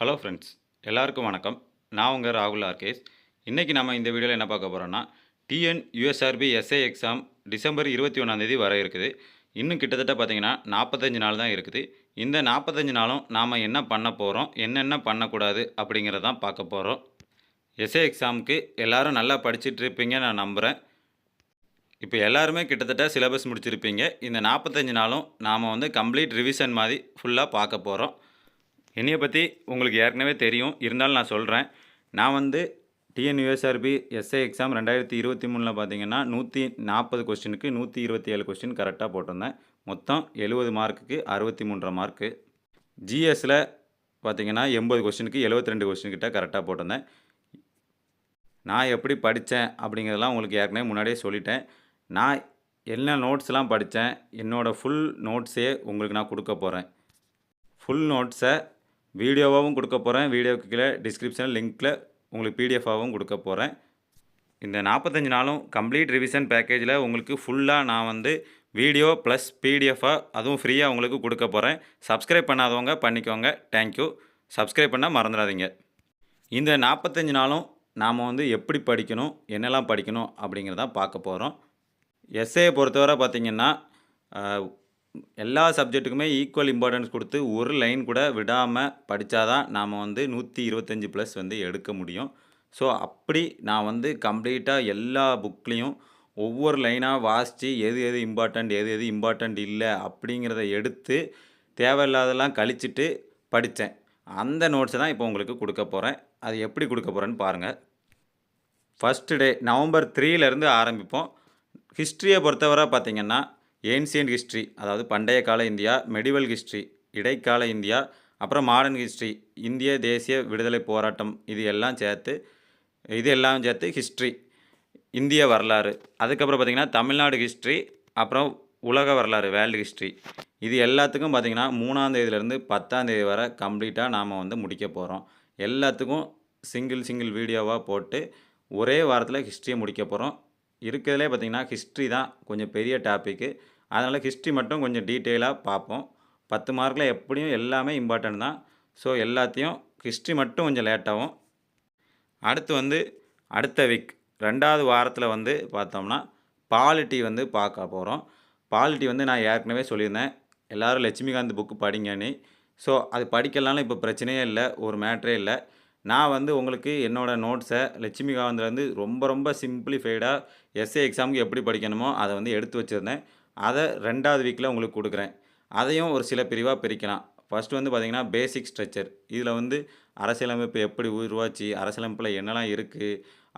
Hello friends எல்லாருக்கும் வணக்கம். நான் உங்கள் ராகுல் ஆர்கேஸ். இன்றைக்கி நம்ம இந்த வீடியோவில் என்ன பார்க்க போகிறோன்னா TN USRB SI exam December இருபத்தி ஒன்றாந்தேதி வர இருக்குது. இன்னும் கிட்டத்தட்ட பார்த்திங்கன்னா நாற்பத்தஞ்சு நாள் தான் இருக்குது. இந்த நாற்பத்தஞ்சு நாளும் நாம் என்ன பண்ண போகிறோம் என்னென்ன பண்ணக்கூடாது அப்படிங்கிறதான் பார்க்க போகிறோம் எஸ்ஐ எக்ஸாமுக்கு எல்லாரும் நல்லா படிச்சிட்டு இருப்பீங்க நான் நம்புகிறேன் இப்போ எல்லாருமே கிட்டத்தட்ட சிலபஸ் முடிச்சிருப்பீங்க. இந்த நாற்பத்தஞ்சு நாளும் நாம் வந்து கம்ப்ளீட் ரிவிஷன் மாதிரி ஃபுல்லாக பார்க்க போகிறோம் என்னையை பற்றி உங்களுக்கு ஏற்கனவே தெரியும். இருந்தாலும் நான் சொல்கிறேன் நான் வந்து டிஎன்யூஎஸ்ஆர்பி எஸ்ஐ எக்ஸாம் ரெண்டாயிரத்தி இருபத்தி மூணில் பார்த்தீங்கன்னா நூற்றி நாற்பது கொஸ்டினுக்கு நூற்றி இருபத்தி ஏழு கொஸ்டின் கரெக்டாக போட்டிருந்தேன். மொத்தம் எழுபது மார்க்குக்கு அறுபத்தி மூன்றரை மார்க்கு. ஜிஎஸ்சில் பார்த்தீங்கன்னா எண்பது கொஸ்டினுக்கு எழுபத்தி ரெண்டு கொஸ்டின் கிட்ட கரெக்டாக போட்டிருந்தேன். நான் எப்படி படித்தேன் அப்படிங்கிறதெல்லாம் உங்களுக்கு ஏற்கனவே முன்னாடியே சொல்லிட்டேன். நான் என்ன நோட்ஸ்லாம் படித்தேன் என்னோடய ஃபுல் நோட்ஸே உங்களுக்கு நான் கொடுக்க போகிறேன் ஃபுல் நோட்ஸை வீடியோவாகவும் கொடுக்க போகிறேன் வீடியோக்கு கீழே டிஸ்கிரிப்ஷன் லிங்க்கில் உங்களுக்கு பிடிஎஃபாகவும் கொடுக்க போகிறேன் இந்த நாற்பத்தஞ்சு நாளும் கம்ப்ளீட் ரிவிஷன் பேக்கேஜில் உங்களுக்கு ஃபுல்லாக நான் வந்து வீடியோ ப்ளஸ் பிடிஎஃபாக அதுவும் ஃப்ரீயாக உங்களுக்கு கொடுக்க போகிறேன் சப்ஸ்கிரைப் பண்ணாதவங்க பண்ணிக்கோங்க. தேங்க்யூ சப்ஸ்கிரைப் பண்ணால் மறந்துடாதீங்க. இந்த நாற்பத்தஞ்சு நாளும் நாம் வந்து எப்படி படிக்கணும் என்னெல்லாம் படிக்கணும் அப்படிங்கிறதான் பார்க்க போகிறோம் எஸ்ஏயை பொறுத்தவரை பார்த்திங்கன்னா எல்லா சப்ஜெக்ட்டுக்குமே ஈக்குவல் இம்பார்ட்டன்ஸ் கொடுத்து ஒரு லைன் கூட விடாமல் படித்தா தான் நாம் வந்து நூற்றி இருபத்தஞ்சி ப்ளஸ் வந்து எடுக்க முடியும். ஸோ அப்படி நான் வந்து கம்ப்ளீட்டாக எல்லா புக்லேயும் ஒவ்வொரு லைனாக வாசித்து எது எது இம்பார்ட்டண்ட் எது எது இம்பார்ட்டண்ட் இல்லை அப்படிங்கிறத எடுத்து தேவையில்லாதெல்லாம் கழிச்சிட்டு படித்தேன் அந்த நோட்ஸை தான் இப்போ உங்களுக்கு கொடுக்க போகிறேன் அது எப்படி கொடுக்க போகிறேன்னு பாருங்கள் ஃபஸ்ட்டு டே நவம்பர் த்ரீலேருந்து ஆரம்பிப்போம். ஹிஸ்ட்ரியை பொறுத்தவரை பார்த்திங்கன்னா ஏன்சியன்ட் ஹிஸ்ட்ரி அதாவது பண்டைய கால இந்தியா மெடிவல் ஹிஸ்ட்ரி இடைக்கால இந்தியா அப்புறம் மாடர்ன் ஹிஸ்ட்ரி இந்திய தேசிய விடுதலை போராட்டம் இது எல்லாம் சேர்த்து இது எல்லாம் சேர்த்து ஹிஸ்ட்ரி இந்திய வரலாறு. அதுக்கப்புறம் பார்த்திங்கன்னா தமிழ்நாடு ஹிஸ்ட்ரி அப்புறம் உலக வரலாறு வேர்ல்டு ஹிஸ்ட்ரி. இது எல்லாத்துக்கும் பார்த்திங்கன்னா மூணாம் தேதியிலேருந்து பத்தாம் தேதி வரை கம்ப்ளீட்டாக நாம் வந்து முடிக்க போகிறோம் எல்லாத்துக்கும் சிங்கிள் சிங்கிள் வீடியோவாக போட்டு ஒரே வாரத்தில் ஹிஸ்ட்ரியை முடிக்க போகிறோம் இருக்கிறதுலே பார்த்திங்கன்னா ஹிஸ்ட்ரி தான் கொஞ்சம் பெரிய டாப்பிக்கு அதனால் ஹிஸ்ட்ரி மட்டும் கொஞ்சம் டீட்டெயிலாக பார்ப்போம். பத்து மார்க்கில் எப்படியும் எல்லாமே இம்பார்ட்டன்ட் தான். ஸோ எல்லாத்தையும் ஹிஸ்ட்ரி மட்டும் கொஞ்சம் லேட்டாகும் அடுத்து வந்து அடுத்த வீக் ரெண்டாவது வாரத்தில் வந்து பார்த்தோம்னா பாலிட்டி வந்து பார்க்க போகிறோம் பாலிட்டி வந்து நான் ஏற்கனவே சொல்லியிருந்தேன். எல்லோரும் லட்சுமிகாந்த் புக்கு படிங்கன்னு ஸோ அது படிக்கலாம்னு இப்போ பிரச்சனையே இல்லை ஒரு மேட்ரே இல்லை. நான் வந்து உங்களுக்கு என்னோடய நோட்ஸை லட்சுமிகாந்த்லேருந்து ரொம்ப ரொம்ப சிம்பிளிஃபைடாக எஸ்ஏ எக்ஸாமுக்கு எப்படி படிக்கணுமோ அதை வந்து எடுத்து வச்சுருந்தேன். அதை ரெண்டாவது வீக்கில் உங்களுக்கு கொடுக்குறேன். அதையும் ஒரு சில பிரிவாக பிரிக்கலாம். ஃபஸ்ட்டு வந்து பார்த்திங்கன்னா பேசிக் ஸ்ட்ரக்சர் இதில் வந்து அரசியலமைப்பு எப்படி உருவாச்சு அரசியலமைப்பில் என்னெல்லாம் இருக்குது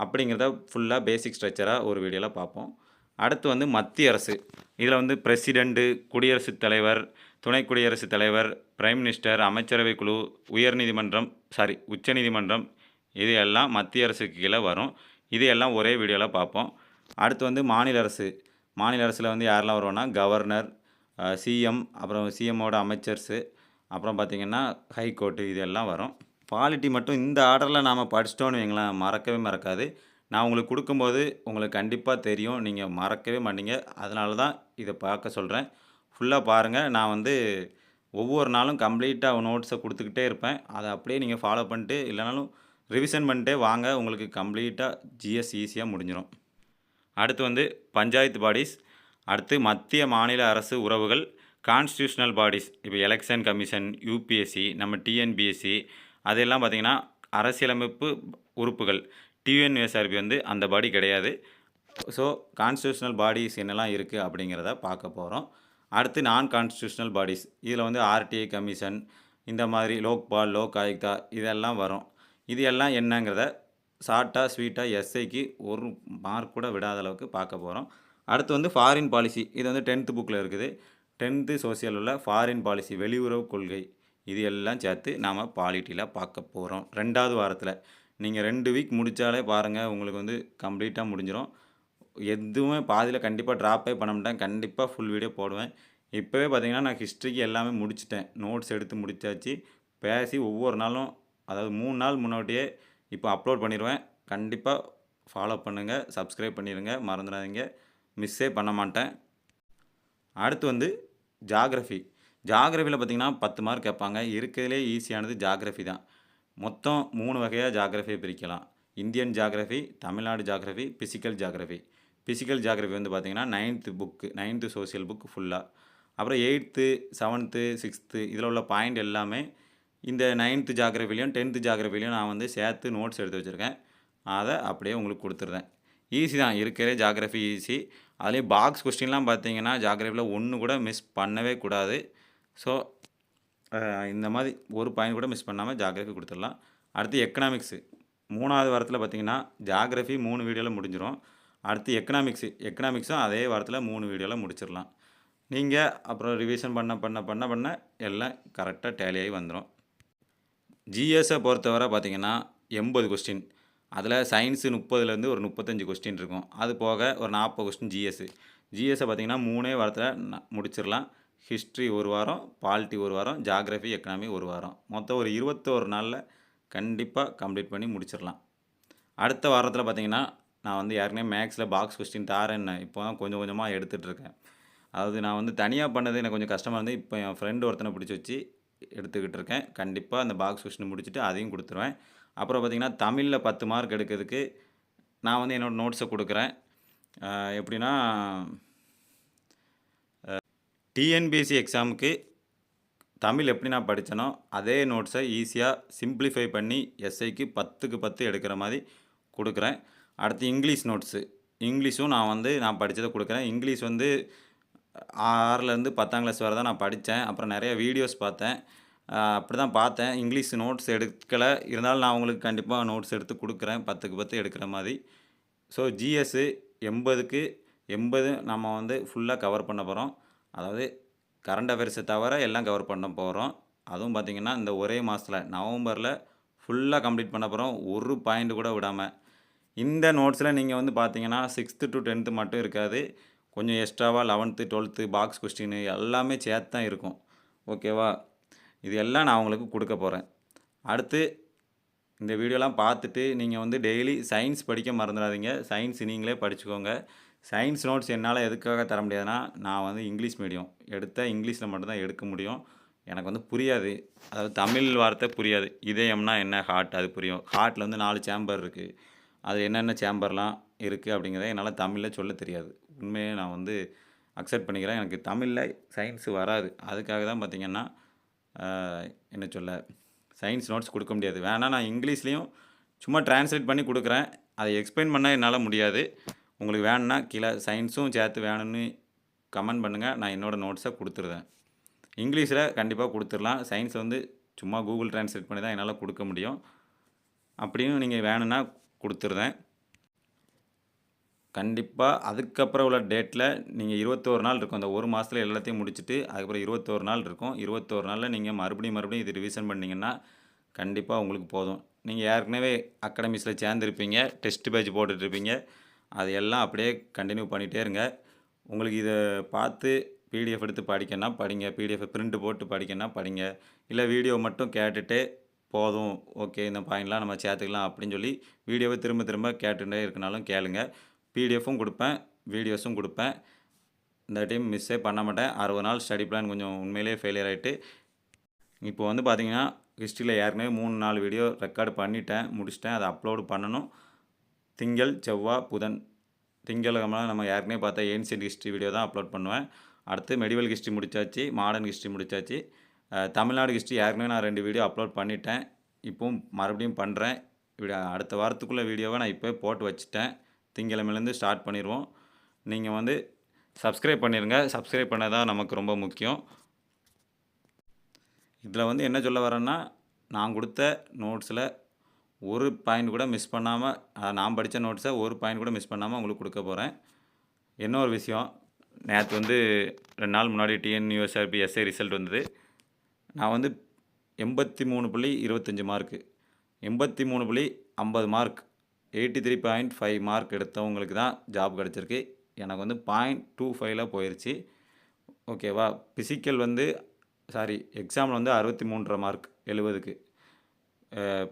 அப்படிங்கிறத ஃபுல்லாக பேசிக் ஸ்ட்ரக்சராக ஒரு வீடியோவில் பார்ப்போம். அடுத்து வந்து மத்திய அரசு. இதில் வந்து பிரசிடெண்ட்டு குடியரசுத் தலைவர் துணை குடியரசுத் தலைவர் பிரைம் மினிஸ்டர் அமைச்சரவை குழு உயர்நீதிமன்றம் சாரி உச்சநீதிமன்றம் இது எல்லாம் மத்திய அரசுக்கு கீழே வரும். இது எல்லாம் ஒரே வீடியோவில் பார்ப்போம். அடுத்து வந்து மாநில அரசு. மாநில அரசில் வந்து யாரெல்லாம் வருவோன்னா கவர்னர் சிஎம் அப்புறம் சிஎம்மோட அமைச்சர்ஸு அப்புறம் பார்த்திங்கன்னா ஹைகோர்ட்டு இது எல்லாம் வரும். பாலிட்டி மட்டும் இந்த ஆர்டரில் நாம் படிச்சிட்டோன்னு வைங்களேன் மறக்கவே மறக்காது. நான் உங்களுக்கு கொடுக்கும்போது உங்களுக்கு கண்டிப்பாக தெரியும். நீங்கள் மறக்கவே மாட்டீங்க. அதனால தான் இதை பார்க்க சொல்கிறேன் ஃபுல்லாக பாருங்கள் நான் வந்து ஒவ்வொரு நாளும் கம்ப்ளீட்டாக நோட்ஸை கொடுத்துக்கிட்டே இருப்பேன். அதை அப்படியே நீங்கள் ஃபாலோ பண்ணிட்டு இல்லைனாலும் ரிவிஷன் பண்ணிட்டே வாங்க. உங்களுக்கு கம்ப்ளீட்டாக ஜிஎஸ் ஈஸியாக முடிஞ்சிடும் அடுத்து வந்து பஞ்சாயத்து பாடிஸ் அடுத்து மத்திய மாநில அரசு உறவுகள் கான்ஸ்டியூஷனல் பாடிஸ் இப்போ எலெக்ஷன் கமிஷன் யூபிஎஸ்சி நம்ம டிஎன்பிஎஸ்சி அதெல்லாம் பார்த்திங்கன்னா அரசியலமைப்பு உறுப்புகள். டிஎன்எஸ்ஆர்பி வந்து அந்த பாடி கிடையாது. ஸோ கான்ஸ்டியூஷனல் பாடிஸ் என்னெல்லாம் இருக்குது அப்படிங்கிறத பார்க்க போகிறோம் அடுத்து நான் கான்ஸ்டியூஷனல் பாடிஸ் இதில் வந்து ஆர்டிஐ கமிஷன் இந்த மாதிரி லோக்பால் லோக் ஆயுக்தா இதெல்லாம் வரும். இது எல்லாம் என்னங்கிறத ஷார்ட்டாக ஸ்வீட்டாக எஸ்ஐக்கு ஒரு மார்க் கூட விடாத அளவுக்கு பார்க்க போகிறோம் அடுத்து வந்து ஃபாரின் பாலிசி இது வந்து டென்த்து புக்கில் இருக்குது. டென்த்து சோசியல் உள்ள ஃபாரின் பாலிசி வெளியுறவு கொள்கை இது எல்லாம் சேர்த்து நாம் பாலிட்டியில் பார்க்க போகிறோம் ரெண்டாவது வாரத்தில். நீங்கள் ரெண்டு வீக் முடித்தாலே பாருங்கள் உங்களுக்கு வந்து கம்ப்ளீட்டாக முடிஞ்சிடும் எதுவுமே பாதியில் கண்டிப்பாக ட்ராப்பே பண்ண மாட்டேன். கண்டிப்பாக ஃபுல் வீடியோ போடுவேன். இப்போவே பார்த்தீங்கன்னா நான் ஹிஸ்ட்ரிக்கு எல்லாமே முடிச்சிட்டேன். நோட்ஸ் எடுத்து முடிச்சாச்சு. பேசி ஒவ்வொரு நாளும் அதாவது மூணு நாள் முன்னாடியே இப்போ அப்லோட் பண்ணிடுவேன் கண்டிப்பாக ஃபாலோ பண்ணுங்கள் சப்ஸ்கிரைப் பண்ணிடுங்க மறந்துடாதீங்க. மிஸ்ஸே பண்ண மாட்டேன். அடுத்து வந்து ஜாகிரஃபி ஜாகிரஃபியில் பார்த்தீங்கன்னா பத்து மார்க் கேட்பாங்க. இருக்கிறதுலே ஈஸியானது ஜாகிரஃபி தான். மொத்தம் மூணு வகையாக ஜாகிரஃபியை பிரிக்கலாம். Indian geography Tamil Nadu geography physical geography physical geography வந்து பார்த்திங்கன்னா ninth book ninth social book ஃபுல்லாக அப்புறம் எயித்து செவன்த்து சிக்ஸ்த்து இதில் உள்ள பாயிண்ட் எல்லாமே இந்த நைன்த்து ஜாகிரஃபிலையும் டென்த்து ஜாகிரஃபிலையும் நான் வந்து சேர்த்து நோட்ஸ் எடுத்து வச்சுருக்கேன். அதை அப்படியே உங்களுக்கு கொடுத்துருந்தேன் ஈஸி தான். இருக்கிற ஜாகிரஃபி ஈஸி அதுலேயும் பாக்ஸ் கொஸ்டின்லாம் பார்த்தீங்கன்னா ஜாகிரபியில் ஒன்று கூட மிஸ் பண்ணவே கூடாது. ஸோ இந்த மாதிரி ஒரு பாயிண்ட் கூட மிஸ் பண்ணாமல் ஜாகிரஃபி கொடுத்துடலாம். அடுத்து எக்கனாமிக்ஸு மூணாவது வாரத்தில் பார்த்தீங்கன்னா ஜாகிரஃபி மூணு வீடியோவில் முடிஞ்சிடும் அடுத்து எக்கனாமிக்ஸு எக்கனாமிக்ஸும் அதே வாரத்தில் மூணு வீடியோவில் முடிச்சிடலாம் நீங்கள் அப்புறம் ரிவிஷன் பண்ண பண்ண பண்ண பண்ண எல்லாம் கரெக்டாக டேலியாகி வந்துடும் ஜிஎஸை பொறுத்தவரை பார்த்தீங்கன்னா எண்பது கொஸ்டின் அதில் சயின்ஸு முப்பதுலேருந்து ஒரு முப்பத்தஞ்சு கொஸ்டின் இருக்கும். அது போக ஒரு நாற்பது கொஸ்டின் ஜிஎஸ்ஸு ஜிஎஸ்ஸை பார்த்தீங்கன்னா மூணே வாரத்தில் முடிச்சிடலாம் ஹிஸ்ட்ரி ஒரு வாரம் பாலிட்டி ஒரு வாரம் ஜாகிரஃபி எக்கனாமி ஒரு வாரம். மொத்தம் ஒரு இருபத்தோரு நாளில் கண்டிப்பாக கம்ப்ளீட் பண்ணி முடிச்சிடலாம் அடுத்த வாரத்தில் பார்த்தீங்கன்னா நான் வந்து ஏற்கனவே மேக்ஸில் பாக்ஸ் கொஸ்டின் தாரேன்னு இப்போ தான் கொஞ்சம் கொஞ்சமாக எடுத்துகிட்ருக்கேன் அதாவது நான் வந்து தனியாக பண்ணது எனக்கு கொஞ்சம் கஷ்டமாக இருந்து இப்போ என் ஃப்ரெண்டு ஒருத்தனை பிடிச்சி வச்சு எடுத்துக்கிட்டு இருக்கேன் கண்டிப்பாக அந்த பாக்ஸ் கொஸ்டின் முடிச்சுட்டு அதையும் கொடுத்துருவேன். அப்புறம் பார்த்திங்கன்னா தமிழில் பத்து மார்க் எடுக்கிறதுக்கு நான் வந்து என்னோடய நோட்ஸை கொடுக்குறேன். எப்படின்னா டிஎன்பிஎஸ்சி எக்ஸாமுக்கு தமிழ் எப்படி நான் படித்தனோ அதே நோட்ஸை ஈஸியாக சிம்பிளிஃபை பண்ணி எஸ்ஐக்கு பத்துக்கு பத்து எடுக்கிற மாதிரி கொடுக்குறேன். அடுத்து இங்கிலீஷ் நோட்ஸு. இங்கிலீஷும் நான் வந்து நான் படித்ததை கொடுக்குறேன். இங்கிலீஷ் வந்து ஆறுலேருந்து பத்தாம் கிளாஸ் வரை தான் நான் படித்தேன். அப்புறம் நிறைய வீடியோஸ் பார்த்தேன். அப்படி தான் பார்த்தேன். இங்கிலீஷ் நோட்ஸ் எடுக்கலை. இருந்தாலும் நான் உங்களுக்கு கண்டிப்பாக நோட்ஸ் எடுத்து கொடுக்குறேன். பத்துக்கு பத்து எடுக்கிற மாதிரி. ஸோ ஜிஎஸ்ஸு எண்பதுக்கு எண்பது நம்ம வந்து ஃபுல்லாக கவர் பண்ண போகிறோம் அதாவது கரண்ட் அஃபேர்ஸை தவிர எல்லாம் கவர் பண்ண போகிறோம் அதுவும் பார்த்திங்கன்னா இந்த ஒரே மாதத்தில் நவம்பரில் ஃபுல்லாக கம்ப்ளீட் பண்ண போகிறோம் ஒரு பாயிண்ட் கூட விடாமல் இந்த நோட்ஸில் நீங்கள் வந்து பார்த்தீங்கன்னா சிக்ஸ்த்து டு டென்த்து மட்டும் இருக்காது. கொஞ்சம் எக்ஸ்ட்ராவாக லெவன்த்து டுவெல்த்து பாக்ஸ் கொஸ்டின் எல்லாமே சேர்த்து தான் இருக்கும். ஓகேவா இது எல்லாம் நான் உங்களுக்கு கொடுக்க போகிறேன் அடுத்து இந்த வீடியோலாம் பார்த்துட்டு நீங்கள் வந்து டெய்லி சயின்ஸ் படிக்க மறந்துடாதீங்க. சயின்ஸ் நீங்களே படிச்சுக்கோங்க. சயின்ஸ் நோட்ஸ் என்னால் எதுக்காக தர முடியாதுன்னா நான் வந்து இங்கிலீஷ் மீடியம் எடுத்தால் இங்கிலீஷில் மட்டும்தான் எடுக்க முடியும். எனக்கு வந்து புரியாது. அதாவது தமிழ் வார்த்தை புரியாது. இதயம்னா என்ன? ஹார்ட் அது புரியும். ஹார்ட்டில் வந்து நாலு சேம்பர் இருக்குது அது என்னென்ன சேம்பர்லாம் இருக்குது அப்படிங்கிறத என்னால் தமிழில் சொல்ல தெரியாது. உண்மையே நான் வந்து அக்செப்ட் பண்ணிக்கிறேன். எனக்கு தமிழில் சயின்ஸ் வராது. அதுக்காக தான் பார்த்தீங்கன்னா என்ன சொல்ல சயின்ஸ் நோட்ஸ் கொடுக்க முடியாது. வேணால் நான் இங்கிலீஷ்லேயும் சும்மா டிரான்ஸ்லேட் பண்ணி கொடுக்குறேன். அதை எக்ஸ்பிளைன் பண்ணால் என்னால் முடியாது. உங்களுக்கு வேணும்னா கீழே சயின்ஸும் சேர்த்து வேணும்னு கமெண்ட் பண்ணுங்கள் நான் என்னோடய நோட்ஸை கொடுத்துருவேன். இங்கிலீஷில் கண்டிப்பாக கொடுத்துடலாம். சயின்ஸ் வந்து சும்மா கூகுள் டிரான்ஸ்லேட் பண்ணி தான் என்னால் கொடுக்க முடியும். அப்படியும் நீங்கள் வேணும்னா கொடுத்துருந்தேன். கண்டிப்பாக அதுக்கப்புறம் உள்ள டேட்டில் நீங்கள் இருபத்தோரு நாள் இருக்கும். அந்த ஒரு மாதத்தில் எல்லாத்தையும் முடிச்சுட்டு அதுக்கப்புறம் இருபத்தோரு நாள் இருக்கும். இருபத்தோரு நாளில் நீங்கள் மறுபடியும் மறுபடியும் இது ரிவிஷன் பண்ணிங்கன்னா கண்டிப்பாக உங்களுக்கு போதும். நீங்கள் ஏற்கனவே அகாடமிஸில் சேர்ந்துருப்பீங்க. டெஸ்ட் பேட்ச் போட்டுட்ருப்பீங்க அது எல்லாம் அப்படியே கண்டினியூ பண்ணிகிட்டே இருங்க. உங்களுக்கு இதை பார்த்து பிடிஎஃப் எடுத்து படிக்கன்னா படிங்க. பிடிஎஃப் பிரிண்ட் போட்டு படிக்கன்னா படிங்க. இல்லை வீடியோ மட்டும் கேட்டுட்டு போதும் ஓகே இந்த பாயிண்ட்லாம் நம்ம சேர்த்துக்கலாம் அப்படின்னு சொல்லி வீடியோவை திரும்ப திரும்ப கேட்டுட்டே இருக்கனாலும் கேளுங்க. பிடிஎஃப்பும் கொடுப்பேன் வீடியோஸும் கொடுப்பேன். இந்த டைம் மிஸ்ஸே பண்ண மாட்டேன். அறுபது நாள் ஸ்டடி பிளான் கொஞ்சம் உண்மையிலேயே ஃபெயிலியர் ஆகிட்டு இப்போ வந்து பார்த்தீங்கன்னா ஹிஸ்ட்ரியில் ஏற்கனவே மூணு நாலு வீடியோ ரெக்கார்டு பண்ணிட்டேன் முடிச்சிட்டேன். அதை அப்லோடு பண்ணணும். திங்கள் செவ்வாய் புதன். திங்கட்கிழமை நம்ம ஏற்கனவே பார்த்தா ஏன்சியன்ட் ஹிஸ்ட்ரி வீடியோ தான் அப்லோட் பண்ணுவேன். அடுத்து மெடிவல் ஹிஸ்ட்ரி முடிச்சாச்சு மாடர்ன் ஹிஸ்ட்ரி முடித்தாச்சு தமிழ்நாடு ஹிஸ்ட்ரி ஏற்கனவே நான் ரெண்டு வீடியோ அப்லோட் பண்ணிட்டேன். இப்போவும் மறுபடியும் பண்ணுறேன் இப்படி அடுத்த வாரத்துக்குள்ளே வீடியோவை நான் இப்போ போட்டு வச்சுட்டேன். திங்கிழமையிலேருந்து ஸ்டார்ட் பண்ணிடுவோம். நீங்கள் வந்து சப்ஸ்கிரைப் பண்ணிடுங்க சப்ஸ்கிரைப் பண்ண தான் நமக்கு ரொம்ப முக்கியம். இதில் வந்து என்ன சொல்ல வரேன்னா நான் கொடுத்த நோட்ஸில் ஒரு பாயிண்ட் கூட மிஸ் பண்ணாமல் நான் படித்த நோட்ஸை ஒரு பாயிண்ட் கூட மிஸ் பண்ணாமல் உங்களுக்கு கொடுக்க போகிறேன் இன்னொரு விஷயம் நேற்று வந்து ரெண்டு நாள் முன்னாடி டிஎன் யூஎஸ்ஆர்பி எஸ்ஐ ரிசல்ட் வந்தது. நான் வந்து எண்பத்தி மூணு புள்ளி இருபத்தஞ்சி மார்க்கு எண்பத்தி மூணு புள்ளி ஐம்பது mark eighty three point five mark எடுத்தவங்களுக்கு தான் ஜாப் கிடச்சிருக்கு. எனக்கு வந்து பாயிண்ட் டூ ஃபைவ்ல போயிடுச்சு ஓகேவா ஃபிசிக்கல் வந்து சாரி எக்ஸாமில் வந்து அறுபத்தி மூன்றரை மார்க் எழுபதுக்கு.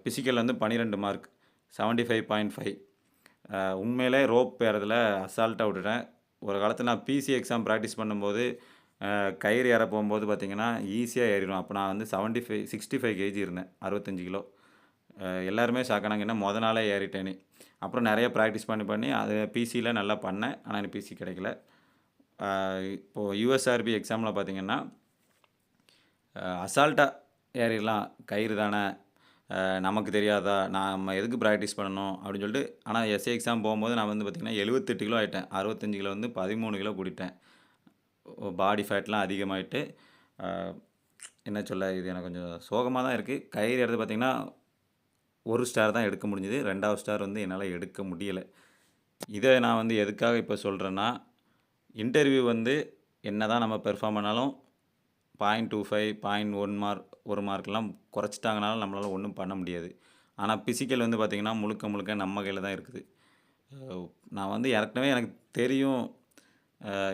ஃபிசிக்கல் வந்து பன்னிரெண்டு mark seventy five point five உண்மையிலே ரோப் பேரதில் அசால்ட்டாக விட்டுட்டேன். ஒரு காலத்தில் நான் பிசி எக்ஸாம் ப்ராக்டிஸ் பண்ணும்போது கயிறு ஏற போகும்போது பார்த்திங்கன்னா ஈஸியாக ஏறிடும். அப்போ நான் வந்து seventy five sixty five KG இருந்தேன் அறுபத்தஞ்சு கிலோ. எல்லாருமே ஷாக்கானாங்க என்ன மொதல் நாளே ஏறிட்டேன்னு அப்புறம் நிறைய ப்ராக்டிஸ் பண்ணி பண்ணி அது பிசியில் நல்லா பண்ணேன். ஆனால் எனக்கு பிசி கிடைக்கல. இப்போது யூஎஸ்ஆர்பி எக்ஸாமில் பார்த்திங்கன்னா அசால்ட்டாக ஏறிடலாம். கயிறு தானே. நமக்கு தெரியாதா? நம்ம எதுக்கு ப்ராக்டிஸ் பண்ணணும்? அப்படின்னு சொல்லிட்டு ஆனால் எஸ்ஏ எக்ஸாம் போகும்போது நான் வந்து பார்த்திங்கன்னா எழுபத்தெட்டு கிலோ ஆகிட்டேன் அறுபத்தஞ்சு கிலோ வந்து பதிமூணு கிலோ கூட்டிட்டேன் பாடி ஃபேட்லாம் அதிகமாகிட்டு என்ன சொல்ல இது எனக்கு கொஞ்சம் சோகமாக தான் இருக்குது கயிறு எடுத்து பார்த்திங்கன்னா ஒரு ஸ்டார் தான் எடுக்க முடிஞ்சுது. ரெண்டாவது ஸ்டார் வந்து என்னால் எடுக்க முடியலை. இதை நான் வந்து எதுக்காக இப்போ சொல்கிறேன்னா இன்டர்வியூ வந்து என்ன தான் நம்ம பெர்ஃபார்ம் பண்ணாலும் point two five point one mark ஒரு மார்க்லாம் குறைச்சிட்டாங்கனாலும் நம்மளால் ஒன்றும் பண்ண முடியாது. ஆனால் பிசிக்கல் வந்து பார்த்திங்கன்னா முழுக்க முழுக்க நம்ம கையில் தான் இருக்குது நான் வந்து ஏற்கனவே எனக்கு தெரியும்.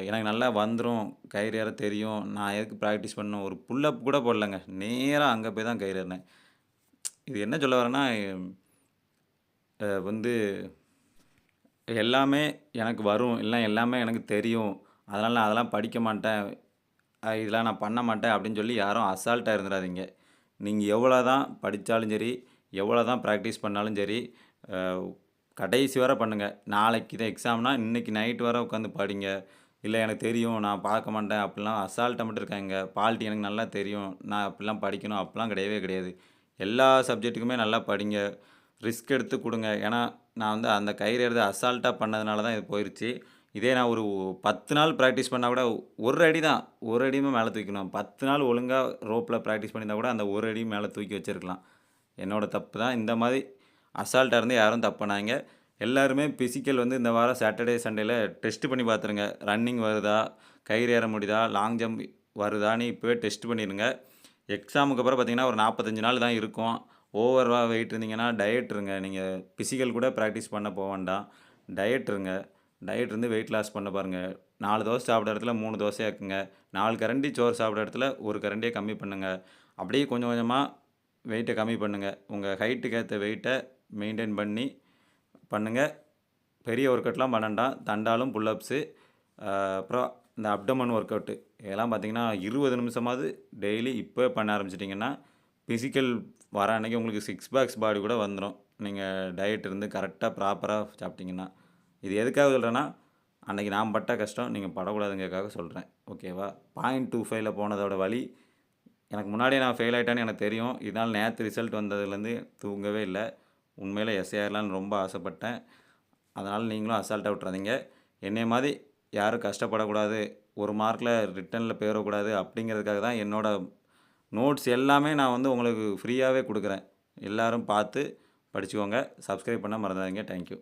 எனக்கு நல்லா வந்துடும் கயிறு ஏற தெரியும். நான் எதுக்கு ப்ராக்டிஸ் பண்ணணும்? ஒரு புல்லப் கூட போடலங்க. நேராக அங்கே போய் தான் கயிறு ஏறினேன். இது என்ன சொல்ல வரேன்னா வந்து எல்லாமே எனக்கு வரும். இல்லை எல்லாமே எனக்கு தெரியும். அதனால் நான் அதெல்லாம் படிக்க மாட்டேன். இதெல்லாம் நான் பண்ண மாட்டேன் அப்படின்னு சொல்லி யாரும் அசால்ட்டாக இருந்துடாதீங்க நீங்கள் எவ்வளோ தான் படித்தாலும் சரி எவ்வளோ தான் ப்ராக்டிஸ் பண்ணாலும் சரி கடைசி வரை பண்ணுங்கள் நாளைக்கு தான் எக்ஸாம்னா இன்றைக்கி நைட் வர உட்காந்து படிங்க. இல்லை எனக்கு தெரியும் நான் பார்க்க மாட்டேன். அப்படிலாம் அசால்ட்டாக மட்டும் இருக்காங்க. பால்ட்டி எனக்கு நல்லா தெரியும். நான் அப்படிலாம் படிக்கணும். அப்படிலாம் கிடையவே கிடையாது. எல்லா சப்ஜெக்ட்டுக்குமே நல்லா படிங்க. ரிஸ்க் எடுத்து கொடுங்க. ஏன்னா நான் வந்து அந்த கயிறு எடுத்து அசால்ட்டாக பண்ணதுனால தான் இது போயிடுச்சு இதே நான் ஒரு பத்து நாள் ப்ராக்டிஸ் பண்ணால் கூட ஒரு அடி தான். ஒரு அடியுமே மேலே தூக்கணும் பத்து நாள் ஒழுங்காக ரோப்பில் ப்ராக்டிஸ் பண்ணியிருந்தால் கூட அந்த ஒரு அடியும் மேலே தூக்கி வச்சிருக்கலாம். என்னோடய தப்பு தான். இந்த மாதிரி அசால்ட்டாக இருந்து யாரும் தப்பினாங்க. எல்லாருமே ஃபிசிக்கல் வந்து இந்த வாரம் சாட்டர்டே சண்டேல டெஸ்ட் பண்ணி பார்த்துருங்க. ரன்னிங் வருதா? கயிறு ஏற முடியுதா? லாங் ஜம்ப் வருதான்னு இப்போவே டெஸ்ட் பண்ணிடுங்க எக்ஸாமுக்கு அப்புறம் பார்த்தீங்கன்னா ஒரு நாற்பத்தஞ்சு நாள் தான் இருக்கும். ஓவராக வெயிட் இருந்தீங்கன்னா டயட் இருங்க. நீங்கள் ஃபிசிக்கல் கூட ப்ராக்டிஸ் பண்ண போக வேண்டாம். டயட் இருங்க. டயட் இருந்து வெயிட் லாஸ் பண்ண பாருங்கள் நாலு தோசை சாப்பிட்ற இடத்துல மூணு தோசையாக இருக்குங்க. நாலு கரண்டி சோறு சாப்பிட்ற இடத்துல ஒரு கரண்டியை கம்மி பண்ணுங்கள் அப்படியே கொஞ்சம் கொஞ்சமாக வெயிட்டை கம்மி பண்ணுங்கள் உங்கள் ஹைட்டுக்கு ஏற்ற வெயிட்டை மெயின்டைன் பண்ணி பண்ணுங்கள் பெரிய ஒர்க் அவுட்லாம் பண்ணண்டாம். தண்டாலும் புல்லப்ஸு அப்புறம் இந்த அப்டமன் ஒர்க் அவுட்டு இதெல்லாம் பார்த்திங்கன்னா இருபது நிமிஷமாவது டெய்லி இப்போ பண்ண ஆரம்பிச்சிட்டிங்கன்னா ஃபிசிக்கல் வர அன்றைக்கி உங்களுக்கு சிக்ஸ் பேக்ஸ் பாடி கூட வந்துடும் நீங்கள் டயட் இருந்து கரெக்டாக ப்ராப்பராக சாப்பிட்டிங்கன்னா. இது எதுக்காக சொல்கிறேன்னா அன்றைக்கி நான் பட்ட கஷ்டம் நீங்கள் படக்கூடாதுங்கிறதுக்காக சொல்கிறேன் ஓகேவா பாயிண்ட் டூ ஃபைவ்ல போனதோட வழி எனக்கு முன்னாடியே நான் ஃபெயில் ஆகிட்டேன்னு எனக்கு தெரியும். இதனால் நேற்று ரிசல்ட் வந்ததுலேருந்து தூங்கவே இல்லை. உண்மையில் எஸ்ஐஆர்லான்னு ரொம்ப ஆசைப்பட்டேன். அதனால் நீங்களும் அசால்ட்டாக விட்றாதீங்க என்னை மாதிரி யாரும் கஷ்டப்படக்கூடாது. ஒரு மார்க்கில் ரிட்டனில் போயிடக்கூடாது அப்படிங்கிறதுக்காக தான் என்னோடய நோட்ஸ் எல்லாமே நான் வந்து உங்களுக்கு ஃப்ரீயாகவே கொடுக்குறேன். எல்லோரும் பார்த்து படிச்சுக்கோங்க. சப்ஸ்கிரைப் பண்ண மறந்துடாதீங்க. தேங்க்யூ